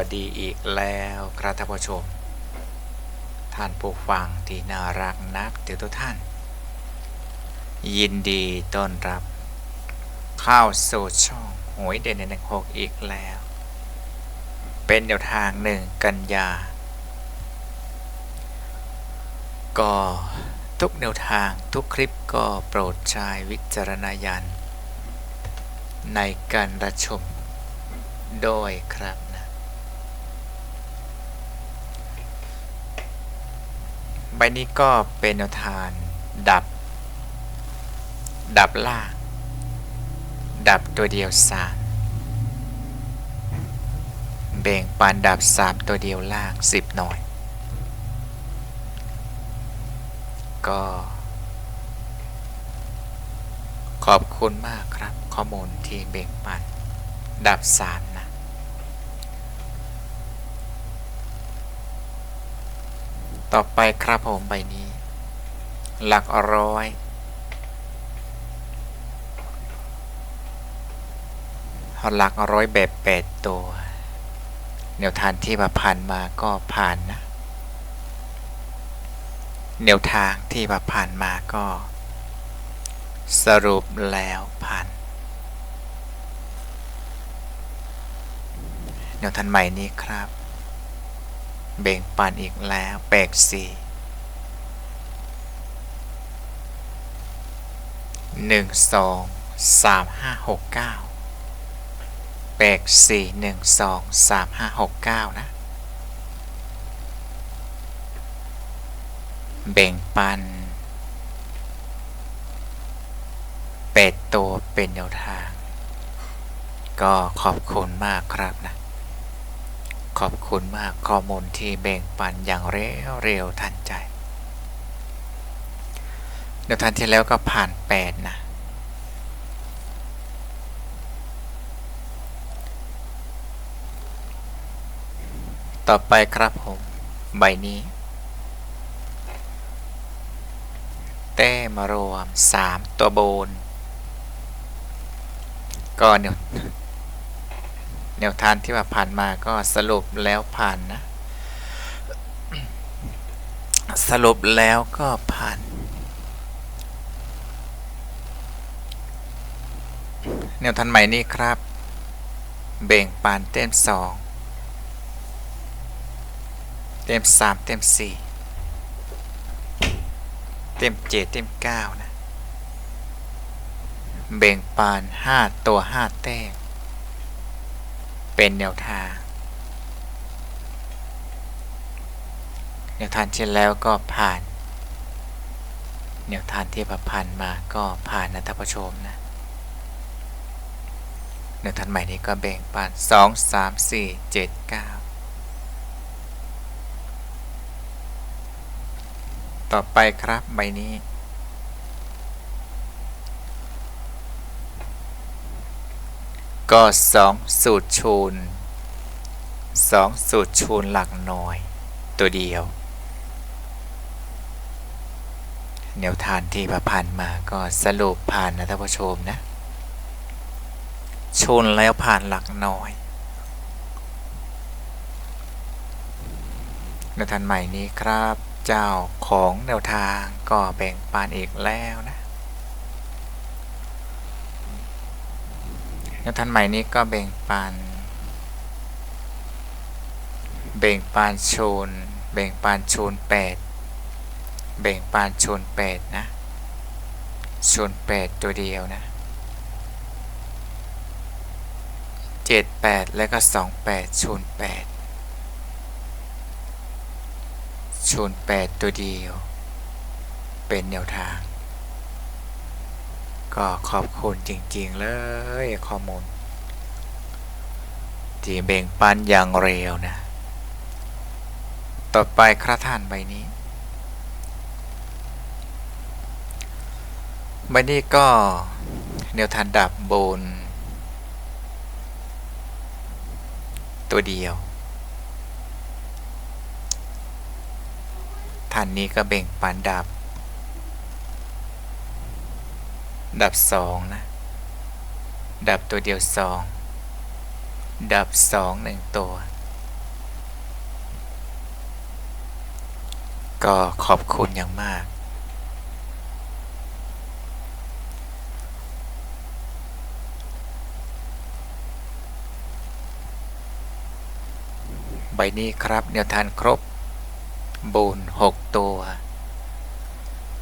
สวัสดีอีกแล้วครับท่านผู้ชม ท่านผู้ฟังที่น่ารักนักทุกท่าน ยินดีต้อนรับ เข้าสู่ช่องหวยเด่นในหนึ่งหกอีกแล้ว เป็นแนวทางหนึ่งกันยา ก็ทุกแนวทางทุกคลิปก็โปรดใช้วิจารณญาณในการรับชมโดยครับนะ ใบนี้ก็เป็นแนวทางดับ ดับล่าง ดับตัวเดียวสามเบ่งปานดับสามตัวเดียวล่างสิบหน่อย ก็ ขอบคุณมากครับ ข้อมูลที่เบ่งปัน ดับสามนะ ต่อไปครับผมใบนี้ หลักร้อยหลักร้อยแบบแปดตัวแนวทางที่มาผ่านมาก็ผ่านนะแนวทางที่มาผ่านมาก็ สรุปแล้วผ่านแนวทางใหม่นี้ครับ เบ่งปันอีกแล้วแปลกสี่หนึ่งสองสามห้าหกเก้าแปลกสี่หนึ่งสองสามห้าหกเก้านะเบ่งปันเป็ดตัวเป็นแนวทาง ก็ขอบคุณมากครับนะ ขอบคุณมากข้อมูลที่แบ่งปันอย่างเร็วเร็วทันใจ เดี๋ยวทันที่แล้วก็ผ่านแปดนะ ต่อไปครับผม ใบนี้ แต้มารวมสามตัวโบนก็เนี่ย แนวทางที่ว่าผ่านมาก็สรุปแล้วผ่านนะ สรุปแล้วก็ผ่าน แนวทางใหม่นี้ครับ เบ่งปานเต็มสองเต็มสามเต็มสี่เต็มเจ็ดเต็มเก้านะ เบ่งปานห้าตัวห้าแต้ม เป็นแนวทาง แนวทางเช่นแล้วก็ผ่าน แนวทางที่ผ่านมาก็ผ่านนะท่านผู้ชมนะแนวทางใหม่นี้ก็แบ่งปันสองสามสี่เจ็ดเก้าต่อไปครับใบนี้ ก็สองสูตรชูนสองสูตรชูนหลักหน่อยตัวเดียวแนวทางที่ผ่านมาก็สรุปผ่านนะท่านผู้ชมนะชูนแล้วผ่านหลักหน่อยแนวทางใหม่นี้ครับ เจ้าของแนวทางก็แบ่งปันอีกแล้วนะ แนวทางใหม่นี้ก็แบ่งปันแบ่งปันโชนแบ่งปันโชนแปดแบ่งปันโชนแปดนะ โชนแปดตัวเดียวนะเจ็ดแปดแล้วก็สองแปดโชนแปดโชนแปดตัวเดียว เป็นแนวทาง ก็ขอบคุณจริง ๆ เลยข้อมูลที่แบ่งปันอย่างเร็วนะ ต่อไปคราท่านใบนี้ ใบนี้ก็แนวทางดับบน ตัวเดียวท่านนี้ก็แบ่งปันดับ ดับสองนะ ดับตัวเดียวสองดับสองหนึ่งตัว ก็ขอบคุณอย่างมาก ใบนี้ครับแนวทานครบ บูนหกตัว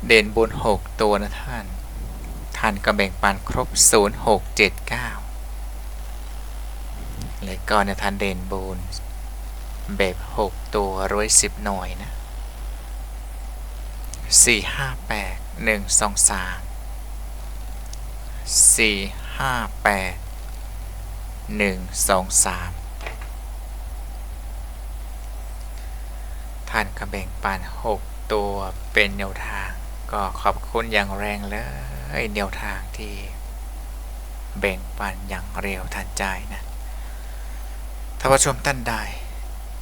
เด่นบูนหกตัวนะท่าน ท่านก็แบ่งปันครบ 0 6 7 9 เลยก็แนทานเด่นบุญแบบ 6 ตัวร้อยสิบหน่วยนะสี่ห้าแปดหนึ่งสองสามสี่ห้าแปดหนึ่งสองสามท่านก็แบ่งปันหกตัวเป็นแนวทางก็ขอบคุณอย่างแรงเลย แนวทางที่แบ่งปันอย่างเร็วทันใจนะท่านผู้ชมท่านใด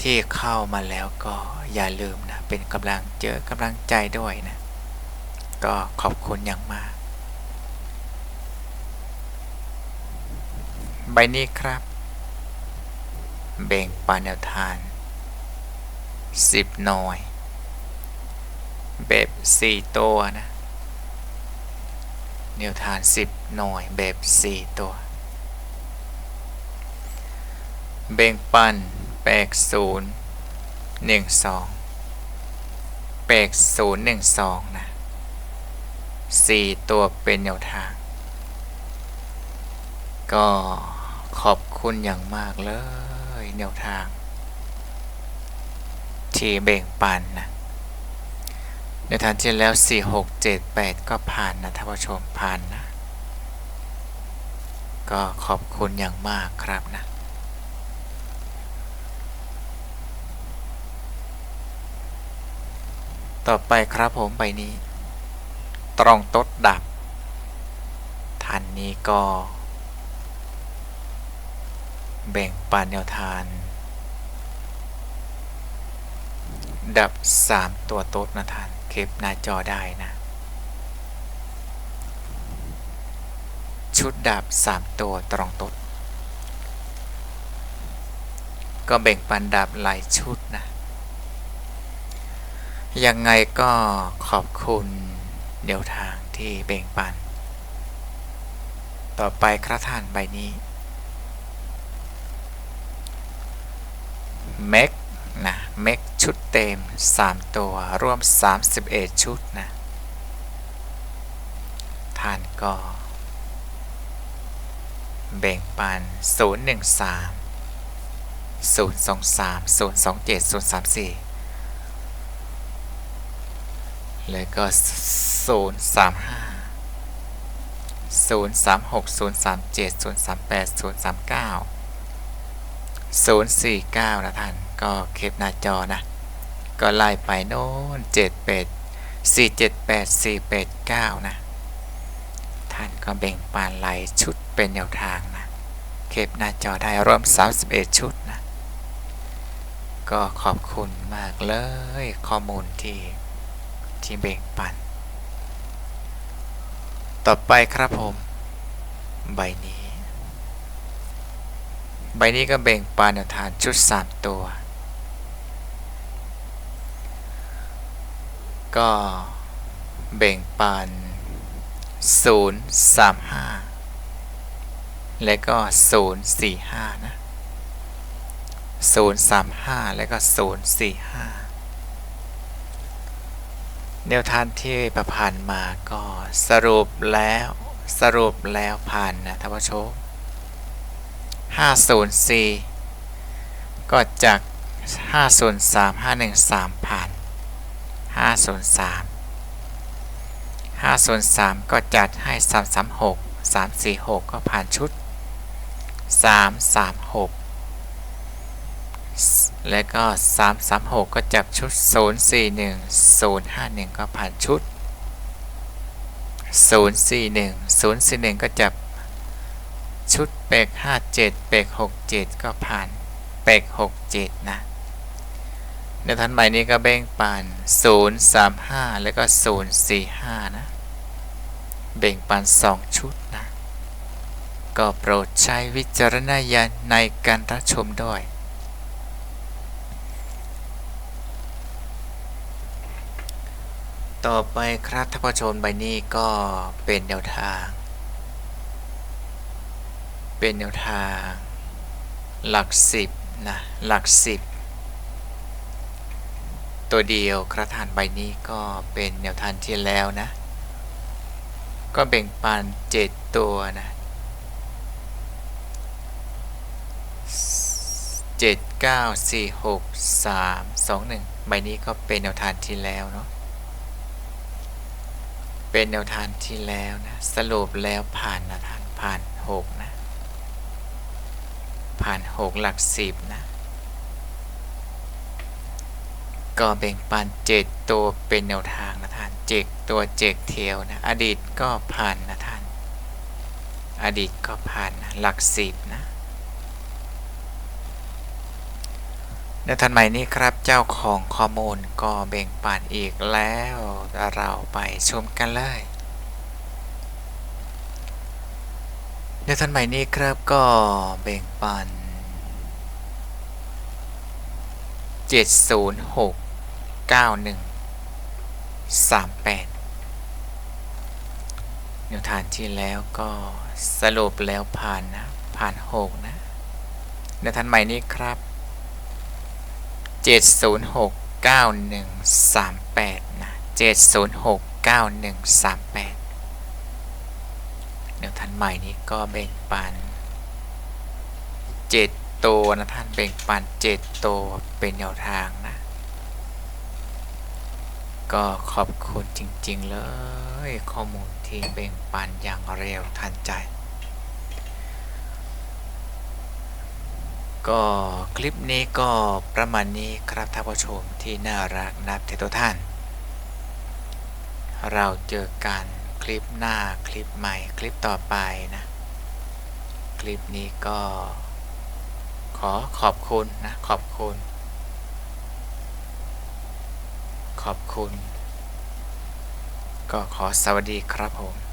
ที่เข้ามาแล้วก็อย่าลืมนะเป็นกำลังเจอกำลังใจด้วยนะก็ขอบคุณอย่างมาก ใบนี้ครับ แบ่งปันแนวทาน10หน่อยแบบ 4 ตัวนะ นวทาน 10 หน่อยแบบ 4 ตัวแบ่งปันแปกศูนย์หนึ่งสองแปกศูนย์หนึ่งสองนะสี่ตัวเป็นแนวทาง ก็ขอบคุณอย่างมากเลยแนวทาง ที่แบ่งปันนะ ในทางที่แล้ว 4 6 7 8 ก็ผ่านนะท่านผู้ชมผ่านนะ ก็ขอบคุณอย่างมากครับนะ ต่อไปครับผมใบนี้ ตรองตดดับทันนี้ก็ แบ่งปันแนวทาน ดับ 3 ตัวโต๊ดนะท่านเก็บหน้าจอได้นะ ชุดดับ 3 ตัวตรองโต๊ดก็แบ่งปันดับหลายชุดนะ ยังไงก็ขอบคุณแนวทางที่แบ่งปัน ต่อไปคระท่านใบนี้เม็ก นะเมกชุดเต็ม 3 ตัวรวม 31 ชุดนะท่านก็ แบ่งปัน 013 023 027 034 แล้วก็ 035 036 037 038 039 049 นะท่าน ก็เคปหน้าจอนะ ก็ไล่ไปโน้น78 478 489นะ ท่านก็แบ่งปานไล่ชุดเป็นแนวทางนะเคปหน้าจอได้รวม31ชุดนะ ก็ขอบคุณมากเลยข้อมูลที่ที่แบ่งปัน ต่อไปครับผม ใบนี้ใบนี้ก็แบ่งปันแนวทานชุด 3 ตัว ก็แบ่งปัน 0 3 5 และก็ 0 4 5 นะ 0 3 5 และก็ 0 4 5 แนวทางที่ประพันธ์มาก็สรุปแล้วสรุปแล้วผ่านนะท่านผู้ชม504 ก็จาก 503 513 ผ่าน 503 503ก็จัดให้ 336 346 ก็ผ่านชุด 336 แล้วก็ 336 ก็จับชุด 041 051 ก็ผ่านชุด 041 041 ก็จับชุดเปก57เปก67 ก็ผ่านเปก67 นะ ในทันใหม่นี้ก็แบ่งปัน035 แล้วก็ 045 นะ แบ่งปัน 2 ชุดนะ ก็โปรดใช้วิจารณญาณในการรับชมด้วยต่อไปครับท่านผู้ชมใบนี้ก็เป็นแนวทาง เป็นแนวทาง หลักสิบนะ หลักสิบ ตัวเดียวกระทานใบนี้ก็เป็นแนวทางที่แล้วนะ ก็แบ่งปันเจ็ดตัวนะเจ็ดเก้าสี่หกสามสองหนึ่งใบนี้ก็เป็นแนวทางที่แล้วเนาะเป็นแนวทางที่แล้วนะสรุปแล้วผ่านนะท่านผ่านหกนะผ่านหกหลักสิบนะ ก็แบ่งปันเจ็ดตัวเป็นแนวทางนะท่านเจ็กตัวเจ็กเทียวนะอดีตก็ผ่านนะท่าน อดีตก็ผ่านนะหลักสิบนะในทันใหม่นี้ครับเจ้าของข้อมูลก็แบ่งปันอีกแล้วเราไปชมกันเลยในทันใหม่นี้ครับก็แบ่งปัน706 91 38แนวทางที่แล้วก็สรุปแล้วผ่านนะ ผ่าน 6 นะในทันใหม่นี้ครับ 706 9138 นะ 706 9138แนวทันใหม่นี้ก็แบ่งปัน 7 ตัวนะท่านแบ่งปัน 7 ตัวเป็นแนวทางนะ ก็ขอบคุณจริง ๆ เลย ข้อมูลที่แบ่งปันอย่างเร็วทันใจ ก็คลิปนี้ก็ประมาณนี้ครับท่านผู้ชมที่น่ารักนับเททุกท่าน เราเจอกันคลิปหน้าคลิปใหม่คลิปต่อไปนะ คลิปนี้ก็ขอขอบคุณนะ ขอบคุณ ขอบคุณ ก็ขอสวัสดีครับผม